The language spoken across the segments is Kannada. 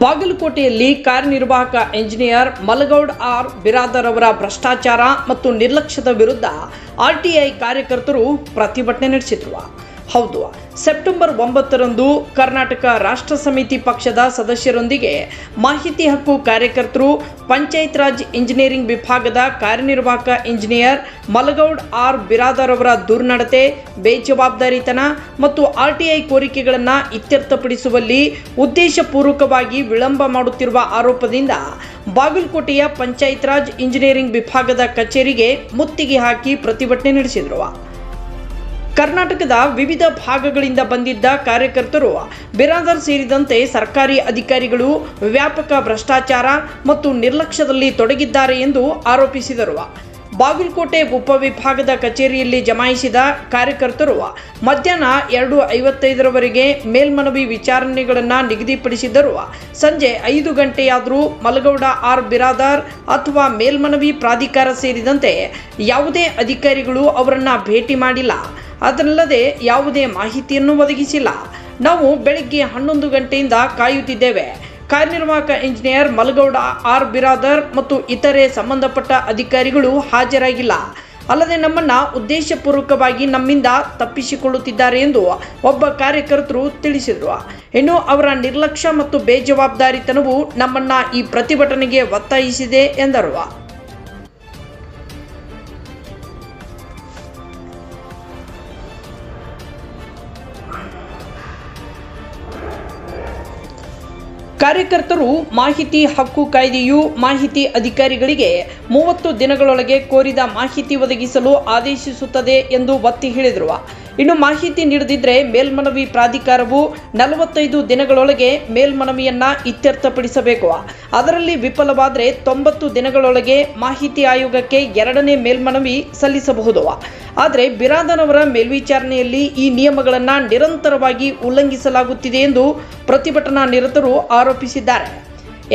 ಬಾಗಲಕೋಟೆಯಲ್ಲಿ ಕಾರ್ಯನಿರ್ವಾಹಕ ಎಂಜಿನಿಯರ್ ಮಲಗೌಡ್ ಆರ್ ಬಿರಾದರ್ ಅವರ ಭ್ರಷ್ಟಾಚಾರ ಮತ್ತು ನಿರ್ಲಕ್ಷ್ಯದ ವಿರುದ್ಧ ಆರ್ಟಿಐ ಕಾರ್ಯಕರ್ತರು ಪ್ರತಿಭಟನೆ ನಡೆಸಿದ್ರು ಹೌದು. ಸೆಪ್ಟೆಂಬರ್ ಒಂಬತ್ತರಂದು ಕರ್ನಾಟಕ ರಾಷ್ಟ್ರ ಸಮಿತಿ ಪಕ್ಷದ ಸದಸ್ಯರೊಂದಿಗೆ ಮಾಹಿತಿ ಹಕ್ಕು ಕಾರ್ಯಕರ್ತರು, ಪಂಚಾಯತ್ ರಾಜ್ ಇಂಜಿನಿಯರಿಂಗ್ ವಿಭಾಗದ ಕಾರ್ಯನಿರ್ವಾಹಕ ಇಂಜಿನಿಯರ್ ಮಲಗೌಡ್ ಆರ್ ಬಿರಾದರ್ ಅವರ ದುರ್ನಡತೆ, ಬೇಜವಾಬ್ದಾರಿತನ ಮತ್ತು ಆರ್ಟಿಐ ಕೋರಿಕೆಗಳನ್ನು ಇತ್ಯರ್ಥಪಡಿಸುವಲ್ಲಿ ಉದ್ದೇಶಪೂರ್ವಕವಾಗಿ ವಿಳಂಬ ಮಾಡುತ್ತಿರುವ ಆರೋಪದಿಂದ ಬಾಗಲಕೋಟೆಯ ಪಂಚಾಯತ್ ರಾಜ್ ಇಂಜಿನಿಯರಿಂಗ್ ವಿಭಾಗದ ಕಚೇರಿಗೆ ಮುತ್ತಿಗೆ ಹಾಕಿ ಪ್ರತಿಭಟನೆ ನಡೆಸಿದರು. ಕರ್ನಾಟಕದ ವಿವಿಧ ಭಾಗಗಳಿಂದ ಬಂದಿದ್ದ ಕಾರ್ಯಕರ್ತರು ಬಿರಾದರ್ ಸೇರಿದಂತೆ ಸರ್ಕಾರಿ ಅಧಿಕಾರಿಗಳು ವ್ಯಾಪಕ ಭ್ರಷ್ಟಾಚಾರ ಮತ್ತು ನಿರ್ಲಕ್ಷ್ಯದಲ್ಲಿ ತೊಡಗಿದ್ದಾರೆ ಎಂದು ಆರೋಪಿಸಿದರು. ಬಾಗಲಕೋಟೆ ಉಪವಿಭಾಗದ ಕಚೇರಿಯಲ್ಲಿ ಜಮಾಯಿಸಿದ ಕಾರ್ಯಕರ್ತರು ಮಧ್ಯಾಹ್ನ ಎರಡು ಐವತ್ತೈದರವರೆಗೆ ಮೇಲ್ಮನವಿ ವಿಚಾರಣೆಗಳನ್ನು ನಿಗದಿಪಡಿಸಿದ್ದರು. ಸಂಜೆ ಐದು ಗಂಟೆಯಾದರೂ ಮಲಗೌಡ ಆರ್ ಬಿರಾದಾರ್ ಅಥವಾ ಮೇಲ್ಮನವಿ ಪ್ರಾಧಿಕಾರ ಸೇರಿದಂತೆ ಯಾವುದೇ ಅಧಿಕಾರಿಗಳು ಅವರನ್ನು ಭೇಟಿ ಮಾಡಿಲ್ಲ. ಅದಲ್ಲದೆ ಯಾವುದೇ ಮಾಹಿತಿಯನ್ನು ಒದಗಿಸಿಲ್ಲ. ನಾವು ಬೆಳಗ್ಗೆ ಹನ್ನೊಂದು ಗಂಟೆಯಿಂದ ಕಾಯುತ್ತಿದ್ದೇವೆ. ಕಾರ್ಯನಿರ್ವಾಹಕ ಇಂಜಿನಿಯರ್ ಮಲಗೌಡ, ಆರ್ ಬಿರಾದರ್ ಮತ್ತು ಇತರೆ ಸಂಬಂಧಪಟ್ಟ ಅಧಿಕಾರಿಗಳು ಹಾಜರಾಗಿಲ್ಲ. ಅಲ್ಲದೆ ನಮ್ಮನ್ನ ಉದ್ದೇಶಪೂರ್ವಕವಾಗಿ ನಮ್ಮಿಂದ ತಪ್ಪಿಸಿಕೊಳ್ಳುತ್ತಿದ್ದಾರೆ ಎಂದು ಒಬ್ಬ ಕಾರ್ಯಕರ್ತರು ತಿಳಿಸಿದರು. ಇನ್ನು ಅವರ ನಿರ್ಲಕ್ಷ್ಯ ಮತ್ತು ಬೇಜವಾಬ್ದಾರಿತನವು ನಮ್ಮನ್ನ ಈ ಪ್ರತಿಭಟನೆಗೆ ಒತ್ತಾಯಿಸಿದೆ ಎಂದರು. ಕಾರ್ಯಕರ್ತರು ಮಾಹಿತಿ ಹಕ್ಕು ಕಾಯ್ದೆಯು ಮಾಹಿತಿ ಅಧಿಕಾರಿಗಳಿಗೆ ಮೂವತ್ತು ದಿನಗಳೊಳಗೆ ಕೋರಿದ ಮಾಹಿತಿ ಒದಗಿಸಲು ಆದೇಶಿಸುತ್ತದೆ ಎಂದು ಒತ್ತಿ ಹೇಳಿದರು. ಇನ್ನು ಮಾಹಿತಿ ನೀಡದಿದ್ದರೆ ಮೇಲ್ಮನವಿ ಪ್ರಾಧಿಕಾರವು ನಲವತ್ತೈದು ದಿನಗಳೊಳಗೆ ಮೇಲ್ಮನವಿಯನ್ನ ಇತ್ಯರ್ಥಪಡಿಸಬೇಕು. ಅದರಲ್ಲಿ ವಿಫಲವಾದರೆ ತೊಂಬತ್ತು ದಿನಗಳೊಳಗೆ ಮಾಹಿತಿ ಆಯೋಗಕ್ಕೆ ಎರಡನೇ ಮೇಲ್ಮನವಿ ಸಲ್ಲಿಸಬಹುದು. ಆದರೆ ಬಿರಾದನ್ ಮೇಲ್ವಿಚಾರಣೆಯಲ್ಲಿ ಈ ನಿಯಮಗಳನ್ನು ನಿರಂತರವಾಗಿ ಉಲ್ಲಂಘಿಸಲಾಗುತ್ತಿದೆ ಎಂದು ಪ್ರತಿಭಟನಾ ನಿರತರು ಆರೋಪಿಸಿದ್ದಾರೆ.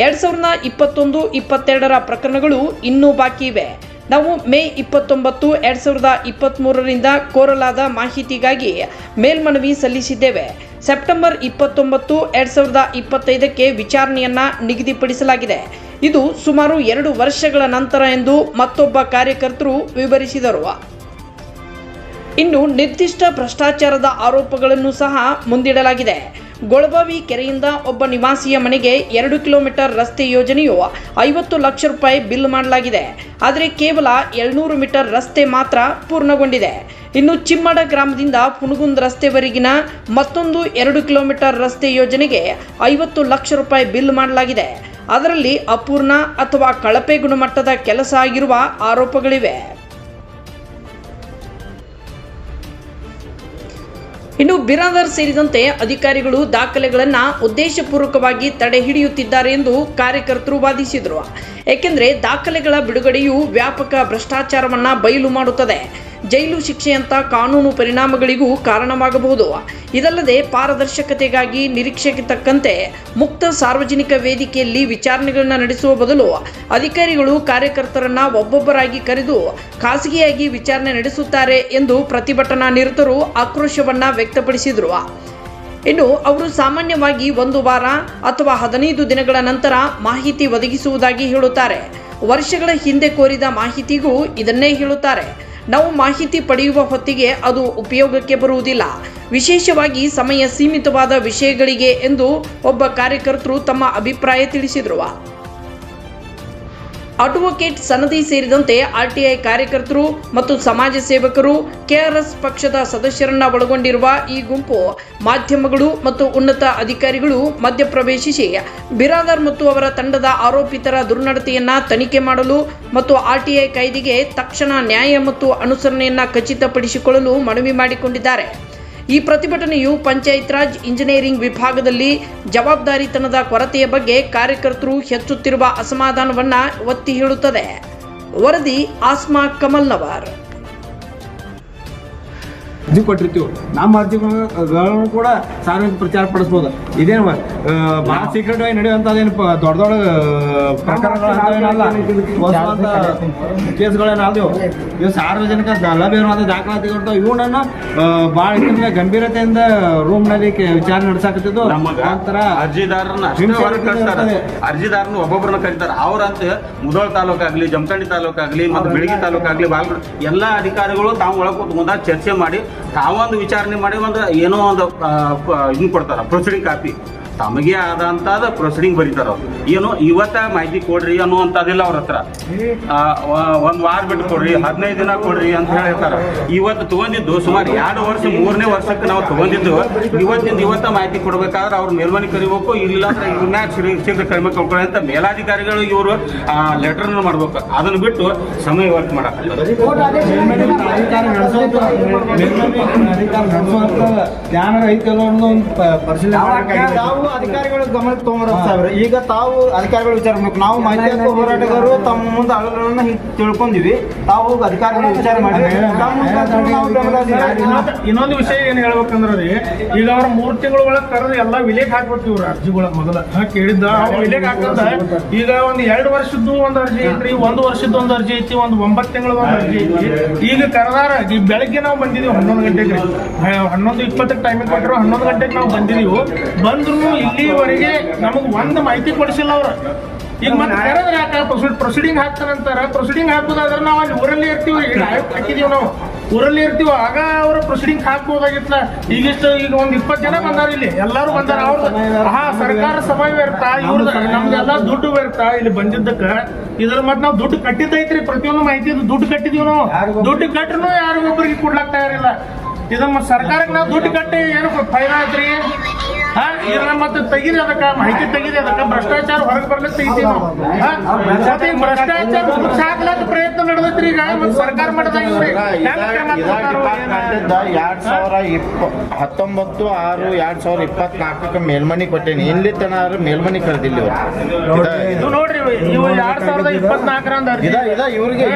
ಎರಡ್ ಸಾವಿರದ ಇಪ್ಪತ್ತೊಂದು, ಇಪ್ಪತ್ತೆರಡರ ಪ್ರಕರಣಗಳು ಇನ್ನೂ ಬಾಕಿ ಇವೆ. ನಾವು ಮೇ ಇಪ್ಪತ್ತೊಂಬತ್ತು, ಎರಡ್ ಸಾವಿರದ ಇಪ್ಪತ್ತ್ಮೂರರಿಂದ ಕೋರಲಾದ ಮಾಹಿತಿಗಾಗಿ ಮೇಲ್ಮನವಿ ಸಲ್ಲಿಸಿದ್ದೇವೆ. ಸೆಪ್ಟೆಂಬರ್ ಇಪ್ಪತ್ತೊಂಬತ್ತು, ಎರಡ್ ಸಾವಿರದ ಇಪ್ಪತ್ತೈದಕ್ಕೆ ವಿಚಾರಣೆಯನ್ನ ನಿಗದಿಪಡಿಸಲಾಗಿದೆ. ಇದು ಸುಮಾರು ಎರಡು ವರ್ಷಗಳ ನಂತರ ಎಂದು ಮತ್ತೊಬ್ಬ ಕಾರ್ಯಕರ್ತರು ವಿವರಿಸಿದರು. ಇನ್ನು ನಿರ್ದಿಷ್ಟ ಭ್ರಷ್ಟಾಚಾರದ ಆರೋಪಗಳನ್ನು ಸಹ ಮುಂದಿಡಲಾಗಿದೆ. ಗೊಳಬಾವಿ ಕೆರೆಯಿಂದ ಒಬ್ಬ ನಿವಾಸಿಯ ಮನೆಗೆ ಎರಡು ಕಿಲೋಮೀಟರ್ ರಸ್ತೆ ಯೋಜನೆಯು ಐವತ್ತು ಲಕ್ಷ ರೂಪಾಯಿ ಬಿಲ್ ಮಾಡಲಾಗಿದೆ. ಆದರೆ ಕೇವಲ ಏಳ್ನೂರು ಮೀಟರ್ ರಸ್ತೆ ಮಾತ್ರ ಪೂರ್ಣಗೊಂಡಿದೆ. ಇನ್ನು ಚಿಮ್ಮಡ ಗ್ರಾಮದಿಂದ ಪುನಗುಂದ್ ರಸ್ತೆವರೆಗಿನ ಮತ್ತೊಂದು ಎರಡು ಕಿಲೋಮೀಟರ್ ರಸ್ತೆ ಯೋಜನೆಗೆ ಐವತ್ತು ಲಕ್ಷ ರೂಪಾಯಿ ಬಿಲ್ ಮಾಡಲಾಗಿದೆ. ಅದರಲ್ಲಿ ಅಪೂರ್ಣ ಅಥವಾ ಕಳಪೆ ಗುಣಮಟ್ಟದ ಕೆಲಸ ಆಗಿರುವ ಆರೋಪಗಳಿವೆ. ಇನ್ನು ಬಿರಾದರ್ ಸೇರಿದಂತೆ ಅಧಿಕಾರಿಗಳು ದಾಖಲೆಗಳನ್ನು ಉದ್ದೇಶಪೂರ್ವಕವಾಗಿ ತಡೆ ಹಿಡಿಯುತ್ತಿದ್ದಾರೆ ಎಂದು ಕಾರ್ಯಕರ್ತರು ವಾದಿಸಿದರು. ಏಕೆಂದರೆ ದಾಖಲೆಗಳ ಬಿಡುಗಡೆಯು ವ್ಯಾಪಕ ಭ್ರಷ್ಟಾಚಾರವನ್ನು ಬಯಲು ಮಾಡುತ್ತದೆ. ಜೈಲು ಶಿಕ್ಷೆಯಂತ ಕಾನೂನು ಪರಿಣಾಮಗಳಿಗೂ ಕಾರಣವಾಗಬಹುದು. ಇದಲ್ಲದೆ ಪಾರದರ್ಶಕತೆಗಾಗಿ ನಿರೀಕ್ಷೆಗೆ ತಕ್ಕಂತೆ ಮುಕ್ತ ಸಾರ್ವಜನಿಕ ವೇದಿಕೆಯಲ್ಲಿ ವಿಚಾರಣೆಗಳನ್ನು ನಡೆಸುವ ಬದಲು ಅಧಿಕಾರಿಗಳು ಕಾರ್ಯಕರ್ತರನ್ನ ಒಬ್ಬೊಬ್ಬರಾಗಿ ಕರೆದು ಖಾಸಗಿಯಾಗಿ ವಿಚಾರಣೆ ನಡೆಸುತ್ತಾರೆ ಎಂದು ಪ್ರತಿಭಟನಾ ನಿರತರು ಆಕ್ರೋಶವನ್ನ ವ್ಯಕ್ತಪಡಿಸಿದರು. ಇನ್ನು ಅವರು ಸಾಮಾನ್ಯವಾಗಿ ಒಂದು ವಾರ ಅಥವಾ ಹದಿನೈದು ದಿನಗಳ ನಂತರ ಮಾಹಿತಿ ಒದಗಿಸುವುದಾಗಿ ಹೇಳುತ್ತಾರೆ. ವರ್ಷಗಳ ಹಿಂದೆ ಕೋರಿದ ಮಾಹಿತಿಗೂ ಇದನ್ನೇ ಹೇಳುತ್ತಾರೆ. ನಾವು ಮಾಹಿತಿ ಪಡೆಯುವ ಹೊತ್ತಿಗೆ ಅದು ಉಪಯೋಗಕ್ಕೆ ಬರುವುದಿಲ್ಲ. ವಿಶೇಷವಾಗಿ ಸಮಯ ಸೀಮಿತವಾದ ವಿಷಯಗಳಿಗೆ ಎಂದು ಒಬ್ಬ ಕಾರ್ಯಕರ್ತರು ತಮ್ಮ ಅಭಿಪ್ರಾಯ ತಿಳಿಸಿದರು. ಅಡ್ವೊಕೇಟ್ ಸನದಿ ಸೇರಿದಂತೆ ಆರ್ಟಿಐ ಕಾರ್ಯಕರ್ತರು ಮತ್ತು ಸಮಾಜ ಸೇವಕರು ಕೆಆರ್ಎಸ್ ಪಕ್ಷದ ಸದಸ್ಯರನ್ನ ಒಳಗೊಂಡಿರುವ ಈ ಗುಂಪು ಮಾಧ್ಯಮಗಳು ಮತ್ತು ಉನ್ನತ ಅಧಿಕಾರಿಗಳು ಮಧ್ಯಪ್ರವೇಶಿಸಿ ಬಿರಾದರ್ ಮತ್ತು ಅವರ ತಂಡದ ಆರೋಪಿತರ ದುರ್ನಡತೆಯನ್ನ ತನಿಖೆ ಮಾಡಲು ಮತ್ತು ಆರ್ಟಿಐ ಕಾಯ್ದೆಗೆ ತಕ್ಷಣ ನ್ಯಾಯ ಮತ್ತು ಅನುಸರಣೆಯನ್ನ ಖಚಿತಪಡಿಸಿಕೊಳ್ಳಲು ಮನವಿ ಮಾಡಿಕೊಂಡಿದ್ದಾರೆ. ಈ ಪ್ರತಿಭಟನೆಯು ಪಂಚಾಯತ್ ರಾಜ್ ಇಂಜಿನಿಯರಿಂಗ್ ವಿಭಾಗದಲ್ಲಿ ಜವಾಬ್ದಾರಿತನದ ಕೊರತೆಯ ಬಗ್ಗೆ ಕಾರ್ಯಕರ್ತರು ಹೆಚ್ಚುತ್ತಿರುವ ಅಸಮಾಧಾನವನ್ನು ಒತ್ತಿ ಹೇಳುತ್ತದೆ. ವರದಿ ಆಸ್ಮಾ ಕಮಲ್ನವರ್. ಅರ್ಜಿ ಕೊಟ್ಟಿರ್ತೀವಿ. ನಮ್ಮ ಅರ್ಜಿಗಳನ್ನು ಕೂಡ ಸಾರ್ವಜನಿಕ ಪ್ರಚಾರ ಪಡಿಸ್ಬೋದು. ಇದೇನು ಭಾಳ ಸೀಕ್ರೆಟ್ ಆಗಿ ನಡೆಯುವಂಥದ್ದೇನು ದೊಡ್ಡ ದೊಡ್ಡ ಪ್ರಕರಣಗಳ ಕೇಸ್ಗಳೇನಲ್ಲ ಇವು ಸಾರ್ವಜನಿಕ ಲಭ್ಯವಾದ ದಾಖಲಾತಿಗಳು ಇವನನ್ನು ಭಾಳ ಬಹಳ ಗಂಭೀರತೆಯಿಂದ ರೂಮ್ನಲ್ಲಿ ವಿಚಾರ ನಡೆಸಾಕತ್ತಿದ್ದು. ಒಂಥರ ಅರ್ಜಿದಾರರನ್ನ. ಅರ್ಜಿದಾರನ ಒಬ್ಬೊಬ್ಬರನ್ನ ಕರೀತಾರೆ. ಅವ್ರಂತ ಮುದೋಳ ತಾಲೂಕಾಗ್ಲಿ ಜಮಖಂಡಿ ತಾಲೂಕಾಗ್ಲಿ ಮತ್ತು ಬೆಳಗಿ ತಾಲೂಕಾಗ್ಲಿ ಎಲ್ಲಾ ಎಲ್ಲ ಅಧಿಕಾರಿಗಳು ತಾವು ಒಳಗೆ ಕೂತ್ಕೊಂಡಾಗ ಚರ್ಚೆ ಮಾಡಿ ತಾವೊಂದು ವಿಚಾರಣೆ ಮಾಡಿ ಒಂದು ಏನೋ ಒಂದು ಇದನ್ನ ಕೊಡ್ತಾರ ಪ್ರೊಸೀಡಿಂಗ್ ಕಾಪಿ ತಮಗೆ ಆದಂತಾದ ಪ್ರೊಸೀಡಿಂಗ್ ಬರೀತಾರ ಅವ್ರು. ಏನು ಇವತ್ತ ಮಾಹಿತಿ ಕೊಡ್ರಿ ಅನ್ನುವಂಥದ್ದಿಲ್ಲ ಅವ್ರ ಹತ್ರ. ಒಂದು ವಾರ ಬಿಟ್ಟು ಕೊಡ್ರಿ ಹದಿನೈದು ದಿನ ಕೊಡ್ರಿ ಅಂತ ಹೇಳಿರ್ತಾರ ಇವತ್ತು ತಗೊಂಡಿದ್ದು ಸುಮಾರು ಎರಡು ವರ್ಷ ಮೂರನೇ ವರ್ಷಕ್ಕೆ ನಾವು ತಗೊಂಡಿದ್ದು. ಇವತ್ತಿಂದ ಇವತ್ತ ಮಾಹಿತಿ ಕೊಡ್ಬೇಕಾದ್ರೆ ಅವ್ರ ಮೇಲ್ಮನೆ ಕರಿಬೇಕು ಇಲ್ಲ ಅಂದ್ರೆ ಇವ್ರನ್ನ ಶೀಘ್ರ ಕಡಿಮೆ ಕೊಡ್ಕೊಳ್ಳಿ ಅಂತ ಮೇಲಾಧಿಕಾರಿಗಳು ಇವರು ಲೆಟರ್ ಮಾಡ್ಬೇಕು. ಅದನ್ನ ಬಿಟ್ಟು ಸಮಯ ವರ್ಕ್ ಮಾಡಕ್ಕೆ ಪರಿಶೀಲನೆ ಈಗ ತಾವು ಅಧಿಕಾರಿಗಳು ವಿಚಾರ ಮಾಡಬೇಕು ನಾವು ಮಾಹಿತಿ ಹಕ್ಕು ಹೋರಾಟಗಾರರು ತಮ್ಮ ಮುಂದೆ ಅಳಗಳನ್ನ ಹಿಂಗ್ ತಿಳ್ಕೊಂಡಿವಿ. ತಾವು ಅಧಿಕಾರಿಗಳು ವಿಚಾರ ಮಾಡಿ. ಇನ್ನೊಂದು ವಿಷಯ ಏನ್ ಹೇಳ್ಬೇಕಂದ್ರೆ ರೀ ಈಗ ಅವ್ರ ಮೂರ್ ತಿಂಗಳ ಒಳಗ್ ಕರೆದು ಎಲ್ಲಾ ವಿಲೇಖ ಹಾಕ್ಬಿಡ್ತೀವ್ರ ಇವ್ರ. ಅರ್ಜಿಗಳ ಮೊದಲ. ಕೇಳಿದ್ದ? ವಿಲೇಖ ಹಾಕಂದ ಈಗ ಒಂದ್ ಎರಡು ವರ್ಷದ್ದು ಒಂದ್ ಅರ್ಜಿ ಐತ್ರಿ ಒಂದ್ ವರ್ಷದ ಒಂದ್ ಅರ್ಜಿ ಐತಿ ಒಂದ್ ಒಂಬತ್ತು ತಿಂಗಳ ಒಂದ್ ಅರ್ಜಿ ಐತಿ. ಈಗ ಕರೆದಾರ ಈ ಬೆಳಗ್ಗೆ ನಾವು ಬಂದಿದೀವಿ ಹನ್ನೊಂದು ಗಂಟೆಗೆ. ಹನ್ನೊಂದು ಇಪ್ಪತ್ತಕ್ಕೆ ಟೈಮಿಂಗ್ ಕೊಟ್ಟರು ಹನ್ನೊಂದು ಗಂಟೆಗೆ ನಾವು ಬಂದಿದೀವಿ. ಬಂದ್ರು ಇಲ್ಲಿವರೆಗೆ ನಮಗ್ ಒಂದ್ ಮಾಹಿತಿ ಕೊಡಿಸಿಲ್ಲ. ಅವ್ರ. ಈಗ ಮತ್ತೆ ಕರೆದ್ರೆ ಯಾಕೆ ಪ್ರೊಸೀಡಿಂಗ್ ಹಾಕ್ತಾರಂತಾರ? ಪ್ರೊಸೀಡಿಂಗ್ ಹಾಕೋದಾದ್ರೆ ನಾವು ಅಲ್ಲಿ ಊರಲ್ಲಿ ಇರ್ತೀವಿ. ಈಗ ಹಾಕಿದೀವಿ ನಾವು. ಊರಲ್ಲಿ ಇರ್ತೀವಿ. ಆಗ ಅವ್ರ ಪ್ರೊಸೀಡಿಂಗ್ ಹಾಕ್ಬೋದಾಗಿತ್ತ ಈಗಿಷ್ಟು ಈಗ ಒಂದ್ ಇಪ್ಪತ್ತು ಜನ ಬಂದಾರ ಇಲ್ಲಿ. ಎಲ್ಲಾರು ಬಂದಾರ. ಅವ್ರದ್ದು ಹಾ ಸರ್ಕಾರ ಸಮಯ ಇರ್ತಾ ಇವ್ರ ನಮ್ದೆಲ್ಲ ದುಡ್ಡು ಇರ್ತಾ ಇಲ್ಲಿ ಬಂದಿದ್ದಕ್ಕ. ಇದ್ರ ಮತ್ತೆ ನಾವು ದುಡ್ಡು ಕಟ್ಟಿದ್ದೈತ್ರಿ. ಪ್ರತಿಯೊಂದು ಮಾಹಿತಿ ದುಡ್ಡು ಕಟ್ಟಿದೀವಿ ನಾವು. ದುಡ್ಡು ಕಟ್ಟರು ಯಾರಿಗೊಬ್ಬರಿಗೆ ಕೊಡ್ಲಾಕ್ ತಯಾರಿಲ್ಲ. ಇದನ್ನ ಸರ್ಕಾರಕ್ಕೆ ನಾವು ದುಡ್ಡು ಕಟ್ಟಿ ಏನು ಫೈದಾ ಐತ್ರಿ ಹಾ ಇದನ್ನ ಮತ್ತೆ ತೆಗೀರಿ ಅದಕ್ಕ ಮಾಹಿತಿ ತೆಗೀರಿ ಅದಕ್ಕ ಭ್ರಷ್ಟಾಚಾರ ಹೊರಗೆ ಬರ್ಲಿಕ್ಕೆ ತೆಗಿತೀವಿ ನಾವು. ಭ್ರಷ್ಟಾಚಾರ ಮುಚ್ಚಾಕ್ಲಕ್ಕ ಪ್ರಯತ್ನ ನಡೆದೈತ್ರಿ ಈಗ ಮತ್ತೆ ಸರ್ಕಾರ ಮಾಡಿದಾಗ? ಎರಡ್ ಸಾವಿರ ಇಪ್ಪ ಹತ್ತೊಂಬತ್ತು ಆರು ಎರಡ್ ಸಾವಿರ ಇಪ್ಪತ್ನಾಲ್ಕಕ್ಕೆ ಮೇಲ್ಮನಿ ಕೊಟ್ಟೇನಿ. ಇಲ್ಲಿ ತನ ಮೇಲ್ಮನಿ ಕರೆದಿಲ್ಲ ಇವ್ರು. ಇದು ನೋಡ್ರಿ ಇವು ಎರಡ್ ಸಾವಿರದ ಇಪ್ಪತ್ನಾಲ್ಕರಂದ ಅರ್ಜಿ. ಇದ ಇದ ಇವ್ರಿಗೆ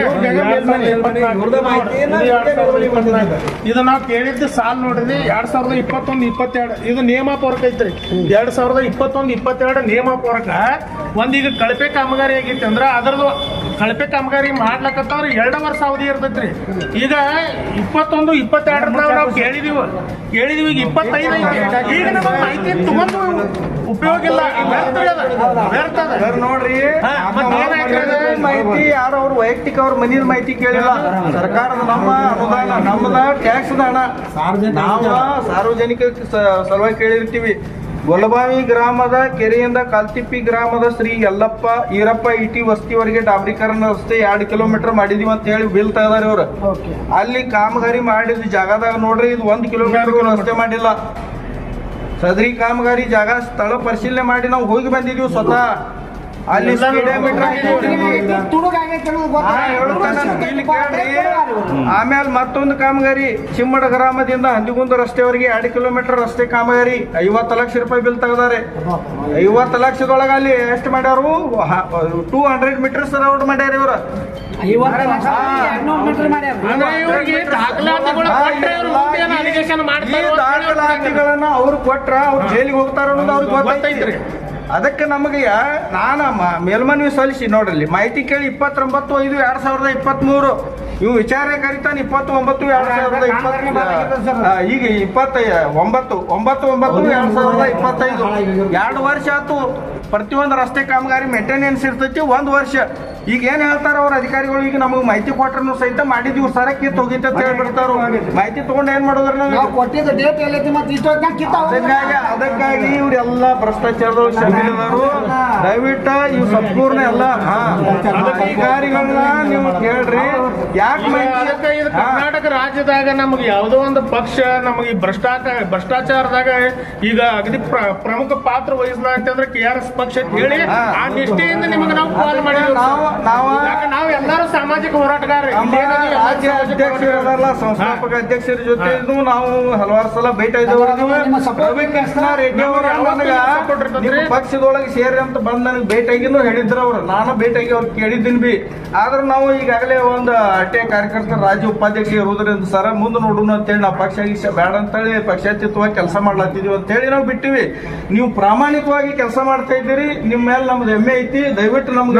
ಇದು ನಾವು ಕೇಳಿದ್ದು ಸಾಲ್ ನೋಡ್ರಿ ಎರಡ್ ಸಾವಿರದ ಇಪ್ಪತ್ತೊಂದು ಇಪ್ಪತ್ತೆರಡು. ಇದು ನೇಮಾಪೂರ್ವಕ ಐತ್ರಿ ಎರಡ್ ಸಾವಿರದ ಇಪ್ಪತ್ತೊಂದು, ಇಪ್ಪತ್ತೆರಡು ನೇಮಾಪೂರ್ವಕ ಒಂದೀಗ ಕಳಪೆ ಕಾಮಗಾರಿ ಆಗೈತಿ ಅಂದ್ರ ಅದ್ರದ್ದು ಕಳಪೆ ಕಾಮಗಾರಿ ಮಾಡ್ಲಕತ್ತವ್ರ ಎರಡು ವರ್ಷ ಅವಧಿ ಇರ್ತೈತ್ರಿ. ಈಗ ಇಪ್ಪತ್ತೊಂದು ಇಪ್ಪತ್ತೆರಡರ ನಾವು ಕೇಳಿದೀವಿ. ಕೇಳಿದೀವಿ, ಈಗ ಇಪ್ಪತ್ತೈದು ಈಗ ನಮಗೆ ಮಾಹಿತಿ ಉಪಯೋಗ ಇಲ್ಲ ನೋಡ್ರಿ? ಮಾಹಿತಿ ಯಾರು ಅವ್ರ ವೈಯಕ್ತಿಕ ಅವ್ರ ಮನಿದ ಮಾಹಿತಿ ಕೇಳಿಲ್ಲ. ಸರ್ಕಾರದ ನಮ್ಮ ಅನುದಾನ ನಮ್ಮದ ಟ್ಯಾಕ್ಸ್ ಹಣ. ಸಾರ್ವಜನಿಕ ನಾವು ಸಾರ್ವಜನಿಕ ಸಲುವಾಗಿ ಕೇಳಿರ್ತೀವಿ. ಗೊಲಬಾವಿ ಗ್ರಾಮದ ಕೆರೆಯಿಂದ ಕಾಲ್ತಿಪ್ಪಿ ಗ್ರಾಮದ ಶ್ರೀ ಯಲ್ಲಪ್ಪ ಈರಪ್ಪ ಇಟಿ ವಸ್ತಿವರೆಗೆ ಡಾಬ್ರಿಕರಣ ರಸ್ತೆ ಎರಡು ಕಿಲೋಮೀಟರ್ ಮಾಡಿದೀವಿ ಅಂತ ಹೇಳಿ ಬಿಲ್ ತಗದಾರ ಇವ್ರು. ಅಲ್ಲಿ ಕಾಮಗಾರಿ ಮಾಡಿದ ಜಾಗದಾಗ ನೋಡ್ರಿ ಇದು ಒಂದು ಕಿಲೋಮೀಟರ್ ರಸ್ತೆ ಮಾಡಿಲ್ಲ. ಸದರಿ ಕಾಮಗಾರಿ ಜಾಗ ಸ್ಥಳ ಪರಿಶೀಲನೆ ಮಾಡಿ ನಾವು ಹೋಗಿ ಬಂದಿದೀವಿ ಸ್ವತಃ. ಅಲ್ಲಿ ಆಮೇಲೆ ಮತ್ತೊಂದು ಕಾಮಗಾರಿ. ಚಿಮ್ಮಡ ಗ್ರಾಮದಿಂದ ಹಂದಿಗುಂದ ರಸ್ತೆವರೆಗೆ ಎರಡು ಕಿಲೋಮೀಟರ್ ರಸ್ತೆ ಕಾಮಗಾರಿ. ಐವತ್ತು ಲಕ್ಷ ರೂಪಾಯಿ ಬಿಲ್ ತಗದಾರೆ. ಐವತ್ತು ಲಕ್ಷದೊಳಗೆ ಅಲ್ಲಿ ಎಷ್ಟು ಮಾಡ್ಯಾರು? ಟೂ ಹಂಡ್ರೆಡ್ ಮೀಟರ್ಸ್ ರೌಡ್ ಮಾಡ್ಯಾರ ಇವರು. ದಾಖಲಾತಿಗಳನ್ನ ಅವ್ರು ಕೊಟ್ರ ಅವ್ರು ಜೈಲಿಗೆ ಹೋಗ್ತಾರ ಅನ್ನೋದು ಅವ್ರಿಗೆ ಗೊತ್ತೈತ್ರಿ. ಅದಕ್ಕೆ ನಮಗೆ ನಾನು ಮೇಲ್ಮನವಿ ಸಲ್ಲಿಸಿ ನೋಡ್ರಿ ಮಾಹಿತಿ ಕೇಳಿ ಇಪ್ಪತ್ತೊಂಬತ್ತು ಐದು ಎರಡು ಸಾವಿರದ ಇಪ್ಪತ್ಮೂರು. ಇವು ವಿಚಾರ ಕರಿತಾನೆ ಇಪ್ಪತ್ತು ಒಂಬತ್ತು ಎರಡ್ ಸಾವಿರದ ಇಪ್ಪತ್ತು ಈಗ ಇಪ್ಪತ್ತೈ ಒಂಬತ್ತು ಒಂಬತ್ತು ಒಂಬತ್ತು ಎರಡು ಸಾವಿರದ ಇಪ್ಪತ್ತೈದು. ಎರಡು ವರ್ಷ ಆಯ್ತು. ಪ್ರತಿಯೊಂದು ರಸ್ತೆ ಕಾಮಗಾರಿ ಮೇಂಟೆನೆನ್ಸ್ ಇರ್ತೈತಿ. ಒಂದು ವರ್ಷ. ಈಗ ಏನ್ ಹೇಳ್ತಾರ ಅವ್ರ ಅಧಿಕಾರಿಗಳು ಈಗ ನಮಗೆ ಮಾಹಿತಿ ಕೊಟ್ರನು ಸಹಿತ ಮಾಡಿದ್ವಿ ಸರ ಕಿತ್ತು ಹೋಗಿತ್ತು ಅಂತ ಹೇಳ್ಬಿಡ್ತಾರ ಮಾಹಿತಿ ತಗೊಂಡ್ ಏನ್ ಮಾಡೋದ್ರ ನಾವು ಕೊಟ್ಟಿದ್ದ ಡೇಟ್ ಎಲ್ಲೈತಿ ಮತ್ತೆ ಇಷ್ಟೊತ್ತಿನಾಗ ಅದಕ್ಕಾಗಿ ಅದಕ್ಕಾಗಿ ಇವರೆಲ್ಲ ದಯವಿಟ್ಟ ಶಾಮೀಲಿದಾರು ದಯವಿಟ್ಟು ಇವ್ ಸಂಪೂರ್ಣ ಎಲ್ಲ ಹಾ. ಅಧಿಕಾರಿಗಳನ್ನ ನೀವು ಕೇಳ್ರಿ. ಯಾಕೆ ಇದು ಕರ್ನಾಟಕ ರಾಜ್ಯದಾಗ ನಮಗೆ ಯಾವುದೋ ಒಂದು ಪಕ್ಷ ನಮಗೆ ಭ್ರಷ್ಟಾಚಾರ ಭ್ರಷ್ಟಾಚಾರದಾಗ ಈಗ ಅಗದಿ ಪ್ರ- ಪ್ರಮುಖ ಪಾತ್ರ ವಹಿಸಲಾಗ್ತಂದ್ರೆ ಕೆ ಆರ್ ಎಸ್ ಪಕ್ಷ ಅಂತ ಹೇಳಿ ಆ ನಿಷ್ಠೆಯಿಂದ ನಿಮಗೆ ನಾವು ಕಾಲ್ ಮಾಡಿದ್ವಿ ನಾವು ನಾವು ಎಲ್ಲಾರು ಸಾಮಾಜಿಕ ಹೋರಾಟಗಾರ ರಾಜ್ಯ ಸಂಸ್ಥಾಪಕ ಅಧ್ಯಕ್ಷರ ಜೊತೆ ನಾವು ಹಲವಾರು ಸಲ ಭೇಟ ರೆಡ್ಡಿ ಅವರು ಪಕ್ಷದೊಳಗೆ ಸೇರಿ ಅಂತ ಬಂದ್ ನನಗೆ ಭೇಟಿಯಾಗಿನೂ ಹೇಳಿದ್ರು ಅವ್ರು. ನಾನು ಭೇಟಿಯಾಗಿ ಅವ್ರು ಕೇಳಿದ್ದೀನಿ ಬಿ. ಆದ್ರೆ ನಾವು ಈಗಾಗಲೇ ಒಂದು ಅಟ್ಟೆ ಕಾರ್ಯಕರ್ತರ ರಾಜ್ಯ ಉಪಾಧ್ಯಕ್ಷ ಇರೋದ್ರಿಂದ ಸರ ಮುಂದೆ ನೋಡೋಣ ಅಂತೇಳಿ ನಾವು ಪಕ್ಷ ಗೀಶ ಬೇಡ ಅಂತೇಳಿ ಪಕ್ಷಾತೀತವಾಗಿ ಕೆಲಸ ಮಾಡ್ಲತ್ತಿದೀವಿ ಅಂತೇಳಿ ನಾವು ಬಿಟ್ಟಿವಿ. ನೀವು ಪ್ರಾಮಾಣಿಕವಾಗಿ ಕೆಲಸ ಮಾಡ್ತಾ ಇದ್ದೀರಿ ನಿಮ್ಮ ಮೇಲೆ ನಮ್ದು ಹೆಮ್ಮೆ ಐತಿ ದಯವಿಟ್ಟು ನಮ್ಗೆ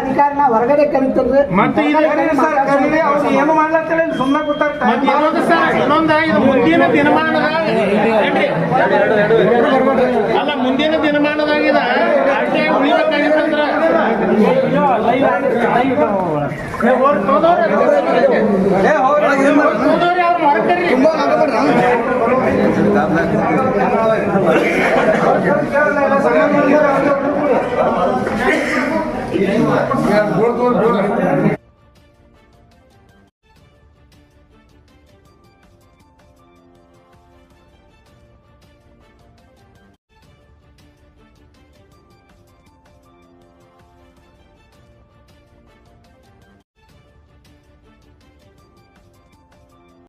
ಅಧಿಕಾರಿನ ಹೊರಗಡೆ. ಅವ್ರು ಏನು ಮಾಡ್ಲತ್ತೇಳಿ ಸುಮ್ಮನೆ ಮುಂದಿನ ದಿನಮಾನದಾಗ ಏನ್ರಿ? ಅಲ್ಲ ಮುಂದಿನ ದಿನಮಾನದಾಗಿದ. ಆರ್ಟಿಐ ಉಳಿಬೇಕಾಗಿತ್ತಂದ್ರ